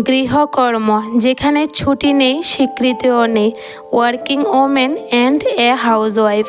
গৃহকর্ম যেখানে ছুটি নেই স্বীকৃতিও নেই working women and a housewife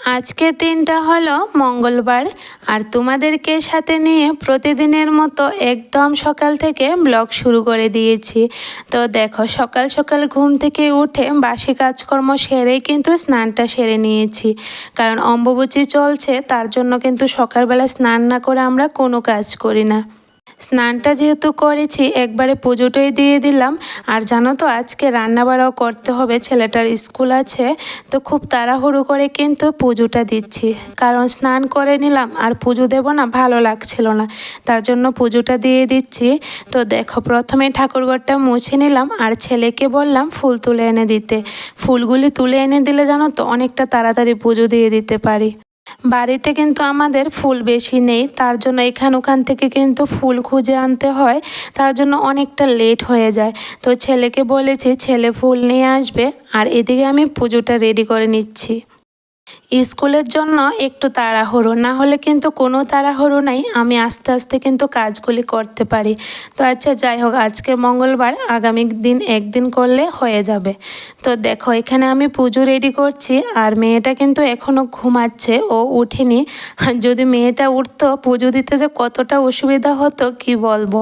আজকের দিনটা হলো মঙ্গলবার, আর তোমাদেরকে সাথে নিয়ে প্রতিদিনের মতো একদম সকাল থেকে ব্লগ শুরু করে দিয়েছি। তো দেখো, সকাল সকাল ঘুম থেকে উঠে বাসি কাজকর্ম সেরেই কিন্তু স্নানটা সেরে নিয়েছি। কারণ অম্বুবচী চলছে, তার জন্য কিন্তু সকালবেলা স্নান না করে আমরা কোনো কাজ করি না। স্নানটা যেহেতু করেছি, একবারে পুজোটাই দিয়ে দিলাম। আর জানো তো, আজকে রান্নাবাড়াও করতে হবে, ছেলেটার স্কুল আছে। তো খুব তাড়াহুড়ো করে কিন্তু পুজোটা দিচ্ছি। কারণ স্নান করে নিলাম, আর পুজো দেব না, ভালো লাগছিল না। তার জন্য পুজোটা দিয়ে দিচ্ছি। তো দেখো, প্রথমে ঠাকুরঘরটা মুছে নিলাম, আর ছেলেকে বললাম ফুল তুলে এনে দিতে। ফুলগুলি তুলে এনে দিলে জানো তো, অনেকটা তাড়াতাড়ি পুজো দিয়ে দিতে পারি। বাড়িতে কিন্তু আমাদের ফুল বেশি নেই, তার জন্য এখান ওখান থেকে কিন্তু ফুল খুঁজে আনতে হয়, তার জন্য অনেকটা লেট হয়ে যায়। তো ছেলেকে বলেছি, ছেলে ফুল নিয়ে আসবে, আর এদিকে আমি পুজোটা রেডি করে নিচ্ছি। স্কুলের জন্য একটু তাড়াহুড়ো, না হলে কিন্তু কোনো তাড়াহুড়ো নাই, আমি আস্তে আস্তে কিন্তু কাজগুলি করতে পারি। তো আচ্ছা যাই হোক, আজকে মঙ্গলবার, আগামী দিন একদিন করলে হয়ে যাবে। তো দেখো, এখানে আমি পুজো রেডি করছি, আর মেয়েটা কিন্তু এখনও ঘুমাচ্ছে, ও উঠেনি। যদি মেয়েটা উঠতো, পুজো দিতে যে কতটা অসুবিধা হতো, কি বলব?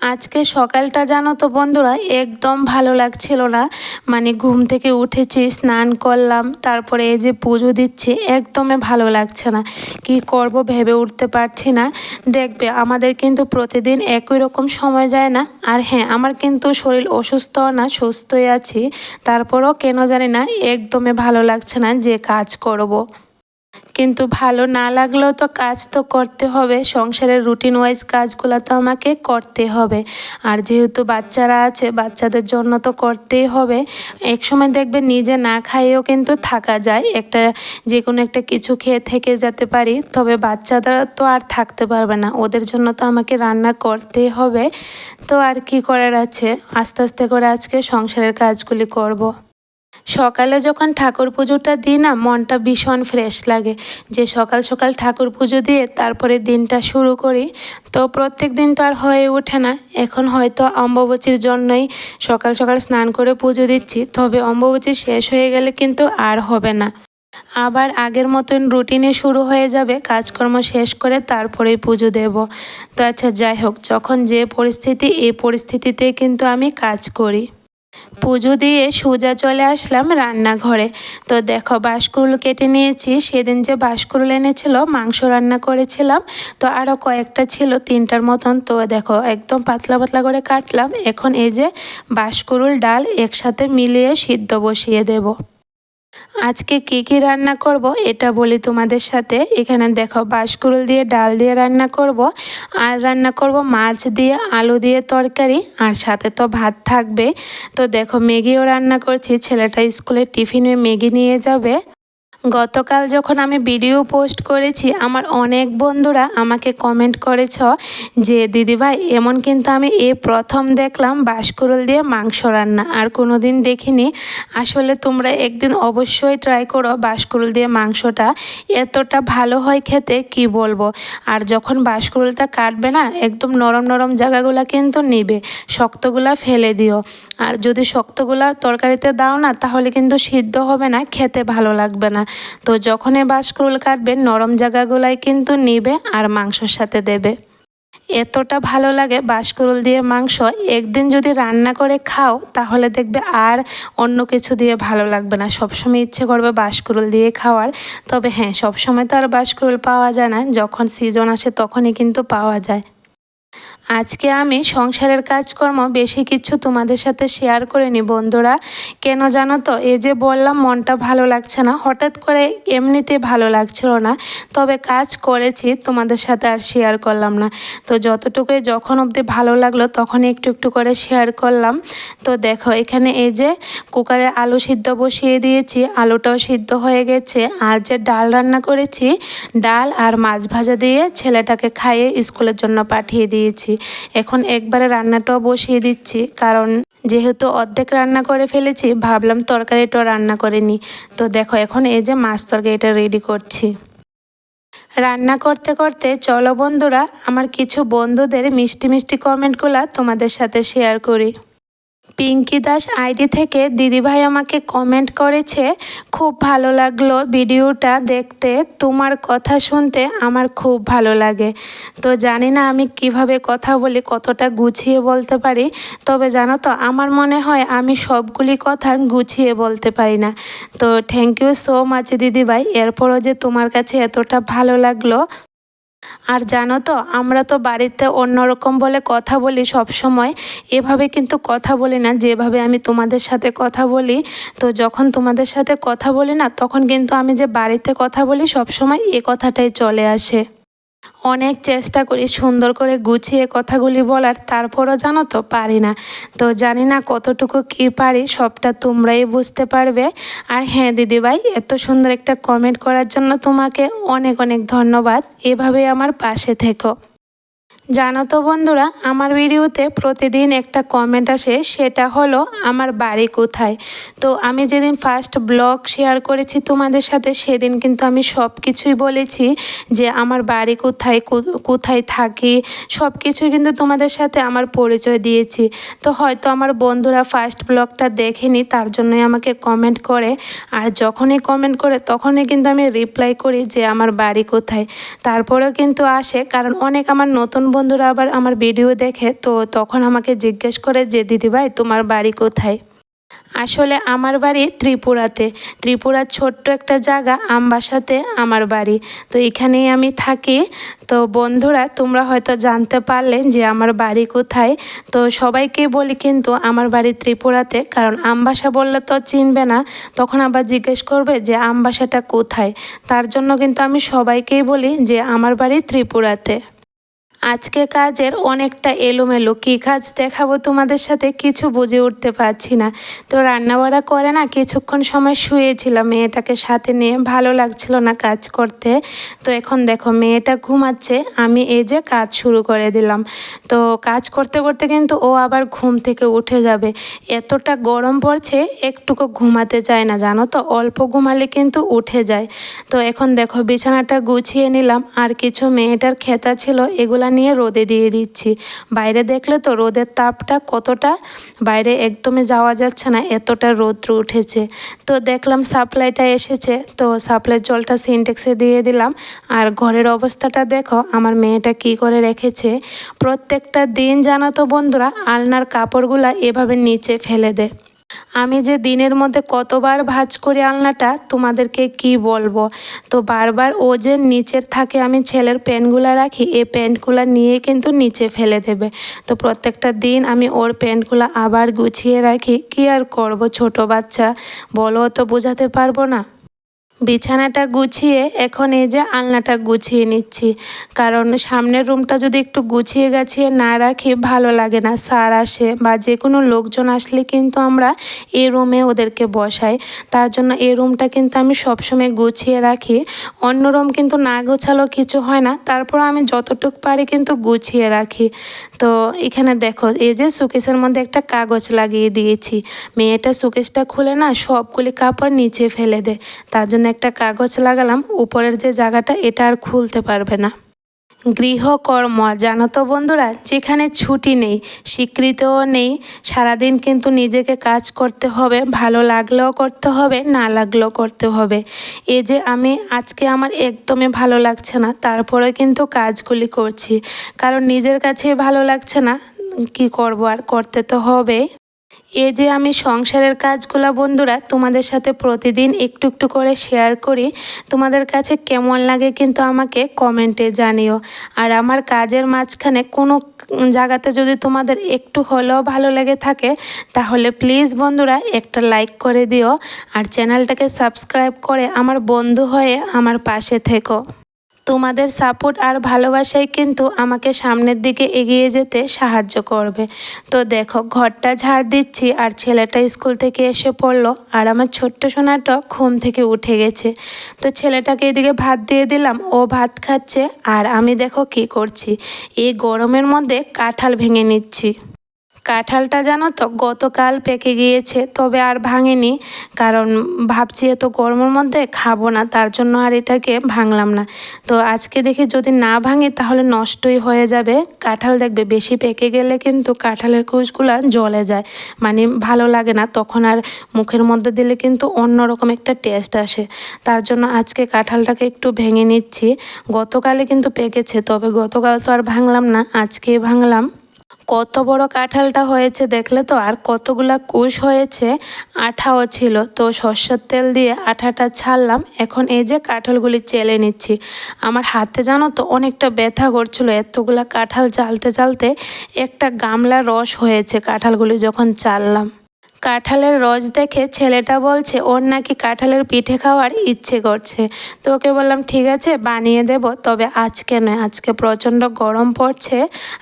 আজকে সকালটা জানো তো বন্ধুরা, একদম ভালো লাগছিল না। মানে ঘুম থেকে উঠেছি, স্নান করলাম, তারপরে এই যে পুজো দিচ্ছি, একদমই ভালো লাগছে না। কি করব ভেবে উঠতে পারছি না। দেখবে আমাদের কিন্তু প্রতিদিন একই রকম সময় যায় না। আর হ্যাঁ আমার কিন্তু শরীর অসুস্থ না, সুস্থই আছি। তারপরও কেন জানি না, একদমই ভালো লাগছে না যে কাজ করব। কিন্তু ভালো না লাগলেও তো কাজ তো করতে হবে। সংসারের রুটিন ওয়াইজ কাজগুলো তো আমাকে করতে হবে। আর যেহেতু বাচ্চারা আছে, বাচ্চাদের জন্য তো করতেই হবে। এক সময় দেখবে নিজে না খাইয়েও কিন্তু থাকা যায়। একটা যে কোনো একটা কিছু খেয়ে থেকে যেতে পারি। তবে বাচ্চারা তো আর থাকতে পারবে না। ওদের জন্য তো আমাকে রান্না করতেই হবে। তো আর কি করার আছে? আস্তে আস্তে করে আজকে সংসারের কাজগুলি করব। সকালে যখন ঠাকুর পুজোটা দিই না, মনটা ভীষণ ফ্রেশ লাগে। যে সকাল সকাল ঠাকুর পুজো দিয়ে তারপরে দিনটা শুরু করি, তো প্রত্যেক দিন তো আর হয়ে ওঠে না। এখন হয়তো অম্বুবচীর জন্যই সকাল সকাল স্নান করে পুজো দিচ্ছি, তবে অম্বুবচী শেষ হয়ে গেলে কিন্তু আর হবে না। আবার আগের মতন রুটিনে শুরু হয়ে যাবে, কাজকর্ম শেষ করে তারপরেই পুজো দেব। তো আচ্ছা যাই হোক, যখন যে পরিস্থিতি, এই পরিস্থিতিতে কিন্তু আমি কাজ করি। পুজো দিয়ে সোজা চলে আসলাম রান্নাঘরে। তো দেখো বাঁশকুড়ুল কেটে নিয়েছি। সেদিন যে বাসকুল এনেছিল, মাংস রান্না করেছিলাম। তো আরও কয়েকটা ছিল, তিনটার মতন। তো দেখো একদম পাতলা পাতলা করে কাটলাম। এখন এই যে বাঁশকুড়ুল ডাল একসাথে মিলিয়ে সিদ্ধ বসিয়ে দেবো। আজকে কী কী রান্না করব এটা বলি তোমাদের সাথে। এখানে দেখো বাঁশকুড়ুল দিয়ে ডাল দিয়ে রান্না করব, আর রান্না করব মাছ দিয়ে আলু দিয়ে তরকারি, আর সাথে তো ভাত থাকবে। তো দেখো ম্যাগিও রান্না করছি, ছেলেটা স্কুলে টিফিনে ম্যাগি নিয়ে যাবে। গতকাল যখন আমি ভিডিও পোস্ট করেছি, আমার অনেক বন্ধুরা আমাকে কমেন্ট করেছ যে, দিদিভাই, এমন কিন্তু আমি এ প্রথম দেখলাম বাঁশকুড়ুল দিয়ে মাংস রান্না, আর কোনো দিন দেখিনি। আসলে তোমরা একদিন অবশ্যই ট্রাই করো বাঁশকুড়ুল দিয়ে মাংসটা। এতটা ভালো হয় খেতে, কি বলব? আর যখন বাঁশকুড়ুলটা কাটবে না, একদম নরম নরম জায়গাগুলো কিন্তু নিবে। শক্তগুলা ফেলে দিও। আর যদি শক্তগুলা তরকারিতে দাও না, তাহলে কিন্তু সিদ্ধ হবে না, খেতে ভালো লাগবে না। তো যখনই বাঁশকুড়ুল কাটবেন নরম জায়গাগুলাই কিন্তু নিবে আর মাংসর সাথে দেবে। এতটা ভালো লাগে বাঁশকুড়ুল দিয়ে মাংস। একদিন যদি রান্না করে খাও, তাহলে দেখবে আর অন্য কিছু দিয়ে ভালো লাগবে না। সবসময় ইচ্ছে করবে বাঁশকুড়ুল দিয়ে খাওয়ার। তবে হ্যাঁ সবসময় তো আর বাঁশকুড়ুল পাওয়া যায় না। যখন সিজন আসে, তখনই কিন্তু পাওয়া যায়। আজকে আমি সংসারের কাজকর্ম বেশি কিছু তোমাদের সাথে শেয়ার করিনি বন্ধুরা। কেন জানো তো, এই যে বললাম, মনটা ভালো লাগছে না। হঠাৎ করে এমনিতে ভালো লাগছিল না। তবে কাজ করেছি, তোমাদের সাথে আর শেয়ার করলাম না। তো যতটুকুই যখন অবধি ভালো লাগল তখন একটু একটু করে শেয়ার করলাম। তো দেখো, এখানে এই যে কুকারে আলু সিদ্ধ বসিয়ে দিয়েছি, আলুটাও সিদ্ধ হয়ে গেছে। আর যে ডাল রান্না করেছি, ডাল আর মাছ ভাজা দিয়ে ছেলেটাকে খাইয়ে স্কুলের জন্য পাঠিয়ে দিয়েছি। এখন একবারে রান্নাটাও বসিয়ে দিচ্ছি, কারণ যেহেতু অর্ধেক রান্না করে ফেলেছি, ভাবলাম তরকারিটাও রান্না করে নিই। তো দেখো এখন এই যে মাছ তরকারিটা রেডি করছি। রান্না করতে করতে চলো বন্ধুরা, আমার কিছু বন্ধুদের মিষ্টি মিষ্টি কমেন্টগুলো তোমাদের সাথে শেয়ার করি। পিঙ্কি দাস আইডি থেকে দিদিভাই আমাকে কমেন্ট করেছে, খুব ভালো লাগল ভিডিওটা দেখতে, তোমার কথা শুনতে আমার খুব ভালো লাগে। তো জানি না আমি কীভাবে কথা বলি, কতটা গুছিয়ে বলতে পারি, তবে জানো তো আমার মনে হয় আমি সবগুলি কথা গুছিয়ে বলতে পারি না। তো থ্যাংক ইউ সো মাচ দিদিভাই, এরপরও যে তোমার কাছে এতটা ভালো লাগল আর জানো তো, আমরা তো বাড়িতে অন্যরকম বলে কথা বলি সব সময় এভাবে কিন্তু কথা বলি না, যেভাবে আমি তোমাদের সাথে কথা বলি। তো যখন তোমাদের সাথে কথা বলি না, তখন কিন্তু আমি যে বাড়িতে কথা বলি সব সময় এ কথাটাই চলে আসে। অনেক চেষ্টা করি সুন্দর করে গুছিয়ে কথাগুলি বলার, তারপরও জানো তো পারি না। তো জানি না কতটুকু কি পারি, সবটা তোমরাই বুঝতে পারবে। আর হ্যাঁ দিদিভাই, এত সুন্দর একটা কমেন্ট করার জন্য তোমাকে অনেক অনেক ধন্যবাদ। এভাবে আমার পাশে থেকো। জানো তো বন্ধুরা, আমার ভিডিওতে প্রতিদিন একটা কমেন্ট আসে, সেটা হলো, আমার বাড়ি কোথায়? তো আমি যেদিন ফার্স্ট ব্লগ শেয়ার করেছি তোমাদের সাথে, সেদিন কিন্তু আমি সব কিছুই বলেছি যে, আমার বাড়ি কোথায় কোথায় থাকি? সব কিছুই কিন্তু তোমাদের সাথে আমার পরিচয় দিয়েছি। তো হয়তো আমার বন্ধুরা ফার্স্ট ব্লগটা দেখেনি, তার জন্যই আমাকে কমেন্ট করে। আর যখনই কমেন্ট করে, তখনই কিন্তু আমি রিপ্লাই করি যে, আমার বাড়ি কোথায়? তারপরেও কিন্তু আসে, কারণ অনেক আমার নতুন বন্ধুরা আবার আমার ভিডিও দেখে, তো তখন আমাকে জিজ্ঞেস করে যে, দিদিভাই, তোমার বাড়ি কোথায়? আসলে আমার বাড়ি ত্রিপুরাতে। ত্রিপুরার ছোট্ট একটা জায়গা, আমবাসাতে আমার বাড়ি। তো এখানেই আমি থাকি। তো বন্ধুরা, তোমরা হয়তো জানতে পারলেন যে, আমার বাড়ি কোথায়? তো সবাইকে বলি কিন্তু, আমার বাড়ি ত্রিপুরাতে। কারণ আমবাসা বললে তো চিনবে না। তখন আবার জিজ্ঞেস করবে যে, আমবাসাটা কোথায়? তার জন্য কিন্তু আমি সবাইকেই বলি যে, আমার বাড়ি ত্রিপুরাতে। আজকে কাজের অনেকটা এলোমেলো। কী কাজ দেখাবো তোমাদের সাথে কিছু বুঝে উঠতে পারছি না। তো রান্নাবাড়া করে না কিছুক্ষণ সময় শুয়েছিলাম। মেয়েটাকে সাথে নিয়ে ভালো লাগছিল না কাজ করতে। তো এখন দেখো, মেয়েটা ঘুমাচ্ছে। আমি এই যে কাজ শুরু করে দিলাম। তো কাজ করতে করতে কিন্তু ও আবার ঘুম থেকে উঠে যাবে। এতটা গরম পড়ছে, একটুকু ঘুমাতে চায় না, জানো তো? অল্প ঘুমালে কিন্তু উঠে যায়। তো এখন দেখো, বিছানাটা গুছিয়ে নিলাম। আর কিছু মেয়েটার খেতা ছিল, এগুলা নিয়ে রোদে দিয়ে দিচ্ছি। বাইরে দেখলে তো রোদের তাপটা কতটা? বাইরে একদমই যাওয়া যাচ্ছে না, এতটা রৌদ্র উঠেছে। তো দেখলাম সাপ্লাইটা এসেছে, তো সাপ্লাইয়ের জলটা সিনটেক্সে দিয়ে দিলাম। আর ঘরের অবস্থাটা দেখো, আমার মেয়েটা কি করে রেখেছে। প্রত্যেকটা দিন জানো তো বন্ধুরা, আলনার কাপড়গুলা এভাবে নিচে ফেলে দেয়। আমি যে দিনের মধ্যে কতবার ভাজ করি আলনাটা, তোমাদেরকে কি বলব? তো বারবার ও যে নিচের থাকে, আমি ছেলের প্যান্টগুলো রাখি, এ প্যান্টগুলো নিয়ে কিন্তু নিচে ফেলে দেবে। তো প্রত্যেকটা দিন আমি ওর প্যান্টগুলো আবার গুছিয়ে রাখি। কি আর করব ছোট বাচ্চা? বলো তো, বোঝাতে পারব না? বিছানাটা গুছিয়ে এখন এই যে আলনাটা গুছিয়ে নিচ্ছি। কারণ সামনের রুমটা যদি একটু গুছিয়ে গাছিয়ে না রাখি ভালো লাগে না। সার আসে বা যে কোনো লোকজন আসলে কিন্তু আমরা এই রুমে ওদেরকে বসাই। তার জন্য এই রুমটা কিন্তু আমি সবসময় গুছিয়ে রাখি। অন্য রুম কিন্তু না গোছালো কিছু হয় না। তারপর আমি যতটুক পারি কিন্তু গুছিয়ে রাখি। তো এখানে দেখো, এই যে সুকেশের মধ্যে একটা কাগজ লাগিয়ে দিয়েছি। মেয়েটা সুকেশটা খুলে না সবগুলি কাপড় নিচে ফেলে দেয়। তার জন্য একটা কাগজ লাগালাম, উপরের যে জায়গাটা এটা আর খুলতে পারবে না। গৃহকর্ম, জানো তো বন্ধুরা, যেখানে ছুটি নেই, স্বীকৃতিও নেই, সারাদিন কিন্তু নিজেকে কাজ করতে হবে, ভালো লাগলেও করতে হবে, না লাগলেও করতে হবে। এই যে আমি আজকে আমার একদমই ভালো লাগছে না তারপরে কিন্তু কাজগুলি করছি। কারণ নিজের কাছে ভালো লাগছে না, কি করব আর, করতে তো হবে এই যে আমি সংসারের কাজগুলো বন্ধুরা তোমাদের সাথে প্রতিদিন একটু একটু করে শেয়ার করি, তোমাদের কাছে কেমন লাগে কিন্তু আমাকে কমেন্টে জানিও। আর আমার কাজের মাঝখানে কোনো জায়গাতে যদি তোমাদের একটু হলেও ভালো লেগে থাকে, তাহলে প্লিজ বন্ধুরা একটা লাইক করে দিও। আর চ্যানেলটাকে সাবস্ক্রাইব করে আমার বন্ধু হয়ে আমার পাশে থেকো। তোমাদের সাপোর্ট আর ভালোবাসাই কিন্তু আমাকে সামনের দিকে এগিয়ে যেতে সাহায্য করবে। তো দেখো, ঘরটা ঝাড় দিচ্ছি আর ছেলেটা স্কুল থেকে এসে পড়ল আর আমার ছোট্ট সোনাটা ঘুম থেকে উঠে গেছে। তো ছেলেটাকে এদিকে ভাত দিয়ে দিলাম, ও ভাত খাচ্ছে আর আমি দেখো কি করছি। এই গরমের মধ্যে কাঁঠাল ভেঙে নিচ্ছি। কাঁঠালটা জানো তো, গতকাল পেকে গিয়েছে, তবে আর ভাঙেনি। কারণ ভাবছি এত গরমের মধ্যে খাব না, তার জন্য আর এটাকে ভাঙলাম না। তো আজকে দেখি যদি না ভাঙে তাহলে নষ্টই হয়ে যাবে। কাঁঠাল দেখবে, বেশি পেকে গেলে কিন্তু কাঁঠালের কুচগুলো জলে যায়। মানে ভালো লাগে না, তখন আর মুখের মধ্যে দিলে কিন্তু অন্যরকম একটা টেস্ট আসে। তার জন্য আজকে কাঁঠালটাকে একটু ভেঙে নিচ্ছি। গতকালে কিন্তু পেকেছে, তবে গতকাল তো আর ভাঙলাম না, আজকে ভাঙলাম। কত বড় কাঁঠালটা হয়েছে দেখলে তো? আর কতগুলা কুশ হয়েছে? আঠাও ছিল। তো সর্ষের তেল দিয়ে আঠাটা ছাড়লাম। এখন এই যে কাঁঠালগুলি চেলে নিচ্ছি। আমার হাতে জানো তো অনেকটা ব্যথা করছিল। এতগুলা কাঁঠাল চালতে চালতে একটা গামলা রস হয়েছে কাঁঠালগুলি যখন চাললাম কাঁঠালের রস দেখে ছেলেটা বলছে, ওর নাকি কাঁঠালের পিঠে খাওয়ার ইচ্ছে করছে। তো ওকে বললাম, ঠিক আছে, বানিয়ে দেব। তবে আজকে নয়, আজকে প্রচণ্ড গরম পড়ছে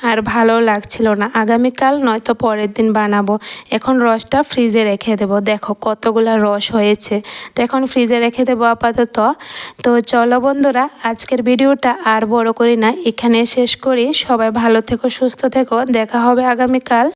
আর ভালো লাগছিল না। আগামীকাল নয়তো পরের দিন বানাবো। এখন রসটা ফ্রিজে রেখে দেব। দেখো কতগুলা রস হয়েছে। তো এখন ফ্রিজে রেখে দেবো আপাতত। তো চলো বন্ধুরা, আজকের ভিডিওটা আর বড় করি না। এখানে শেষ করি। সবাই ভালো থেকো, সুস্থ থেকো। দেখা হবে আগামীকাল।